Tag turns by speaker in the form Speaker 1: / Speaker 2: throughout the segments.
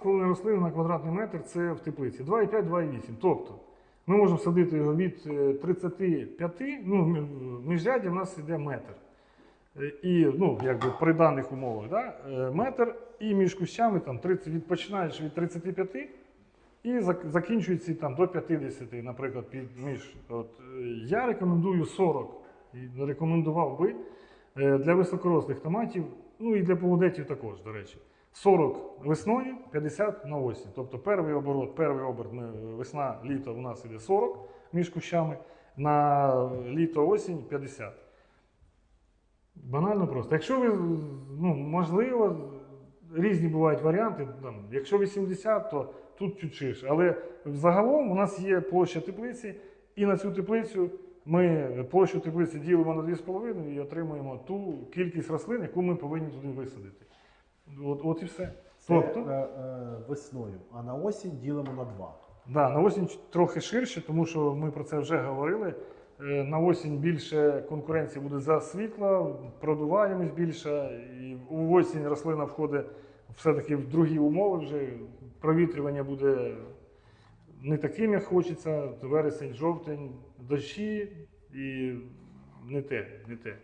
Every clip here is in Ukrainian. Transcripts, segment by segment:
Speaker 1: 2,5 рослини на квадратний метр це в теплиці. 2,5-2,8. Тобто ми можемо садити його від е, 35, ну, м- міжряддя в нас йде метр. Е, І ну, якби при даних умовах, да? е, метр і між кущами там 30, від, починаєш від 35 і закінчується там до 50, наприклад, під між. От, е, я рекомендую 40. Рекомендував би е, для високорослих томатів, ну і для полудетів також, до речі. 40 весною, 50 на осінь. Тобто перший оборот, перший оберт ми, весна, літо у нас іде 40 між кущами, на літо осінь 50. Банально просто. Якщо ви, ну, можливо, різні бувають варіанти. Там, якщо 80, то тут чуть ширше. Але загалом у нас є площа теплиці, і на цю теплицю ми площу теплиці ділимо на 2,5 і отримуємо ту кількість рослин, яку ми повинні туди висадити. От, от і все.
Speaker 2: Це
Speaker 1: Тобто,
Speaker 2: е, е, весною, а на осінь ділимо на два.
Speaker 1: Да, на осінь трохи ширше, тому що ми про це вже говорили. Е, На осінь більше конкуренції буде за світло, продуваємось більше, і у осінь рослина входить все-таки в другі умови вже. Провітрювання буде не таким, як хочеться. Вересень, жовтень, дощі і не те, не те,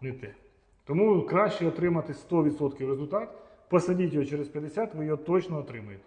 Speaker 1: не те. Тому краще отримати 100% результат. Посадіть його через 50, ви його точно отримаєте.